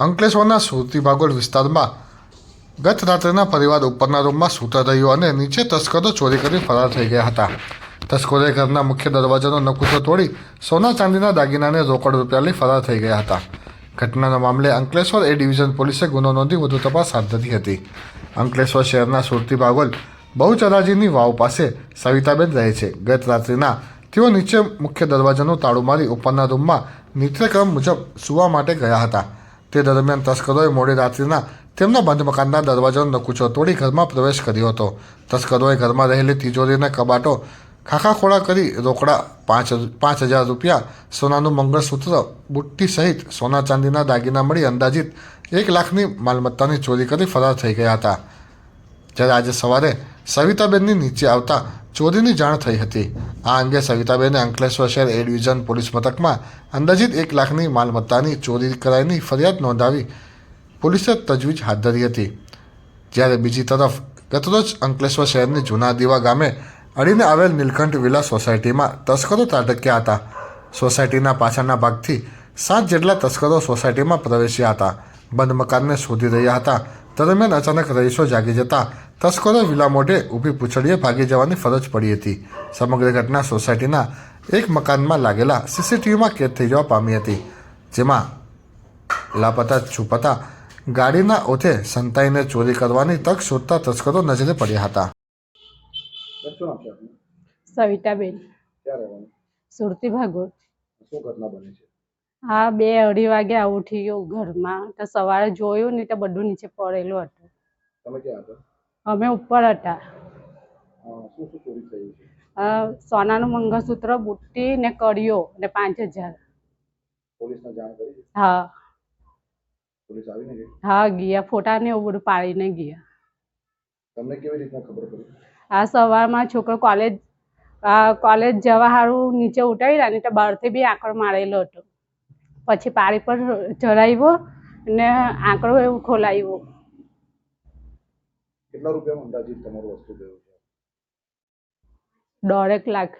અંકલેશ્વરના સુરતી ભાગોળ વિસ્તારમાં ગત રાત્રિના પરિવાર ઉપરના રૂમમાં સૂતા રહ્યો અને નીચે તસ્કરો ચોરી કરી ફરાર થઈ ગયા હતા. તસ્કરોએ ઘરના મુખ્ય દરવાજાનો નકુચો તોડી સોના ચાંદીના દાગીનાને રોકડ રૂપિયા લઈ ફરાર થઈ ગયા હતા. ઘટનાના મામલે અંકલેશ્વર એ ડિવિઝન પોલીસે ગુનો નોંધી વધુ તપાસ હાથ ધરી હતી. અંકલેશ્વર શહેરના સુરતી ભાગોલ બહુચરાજીની વાવ પાસે સવિતાબેન રહે છે. ગત રાત્રિના તેઓ નીચે મુખ્ય દરવાજાનું તાળું મારી ઉપરના રૂમમાં નિત્યક્રમ મુજબ સૂવા માટે ગયા હતા. તે દરમિયાન તસ્કરોએ મોડી રાત્રિના તેમના બંધ મકાનના દરવાજાનો નકુચો તોડી ઘરમાં પ્રવેશ કર્યો હતો. તસ્કરોએ ઘરમાં રહેલી તિજોરીના કબાટો ખાખાખોળા કરી રોકડા પાંચ પાંચ હજાર રૂપિયા, સોનાનું મંગળસૂત્ર, બુટ્ટી સહિત સોના ચાંદીના દાગીના મળી અંદાજિત એક લાખની માલમત્તાની ચોરી કરી ફરાર થઈ ગયા હતા. જ્યારે આજે સવારે સવિતાબેનની નીચે આવતા ચોરીની જાણ થઈ હતી. આ અંગે સવિતાબેને અંકલેશ્વર શહેર એ ડિવિઝન પોલીસ મથકમાં અંદાજિત એક લાખની માલમત્તાની ચોરી કરાઈની ફરિયાદ નોંધાવી પોલીસે તજવીજ હાથ ધરી હતી. જ્યારે બીજી તરફ ગતરોજ અંકલેશ્વર શહેરની જૂના દીવા ગામે અડીને આવેલ નીલકંઠ વિલા સોસાયટીમાં તસ્કરો ત્રાટક્યા હતા. સોસાયટીના પાછળના ભાગથી સાત જેટલા તસ્કરો સોસાયટીમાં પ્રવેશ્યા હતા. બંધ મકાનને શોધી રહ્યા હતા દરમિયાન અચાનક રહીશો જાગી જતા તસ્કરો વિલા મોઢે ઊભી પૂછડીએ ભાગી જવાની ફરજ પડી હતી. સમગ્ર ઘટના સોસાયટીના એક મકાનમાં લાગેલા સીસીટીવીમાં કેદ થઈ જવા પામી હતી જેમાં લાપતા છુપાતા ગાડીના ઓથે સંતાઈને ચોરી કરવાની તક શોધતા તસ્કરો નજરે પડ્યા હતા. સવિતાબેન. સુરતી ભાગોળ શું ઘટના બની છે? હા બે અઢી વાગે આ ઉઠી ગયો ઘરમાં. તો સવારે જોયું ને તો બધું નીચે પડેલું હતું. તમે ક્યાં હતા? અમે ઉપર હતા. શું શું ચોરી થઈ સોનાનું મંગળસૂત્ર બુટ્ટી ને કડિયો ને પાંચ હજાર. પોલીસને જાણ કરી હા. પોલીસ આવીને ગઈ? હા ગયા. ફોટા ને એવું બધું પાડીને ગયા. તમને કેવી રીતના ખબર પડી? આ સવારમાં છોકરો કોલેજ કોલેજ જવા સારું નીચે ઉતાર્યા ને તો બહારથી બી આંકડો મારેલો હતો. પછી પાળી પર ચડાવ્યો ને આંકડો એવું ખોલાવ્યો. કેટલા રૂપિયામાં અંદાજિત તમારું વસ્તુ ગયું છે? દોઢેક લાખ.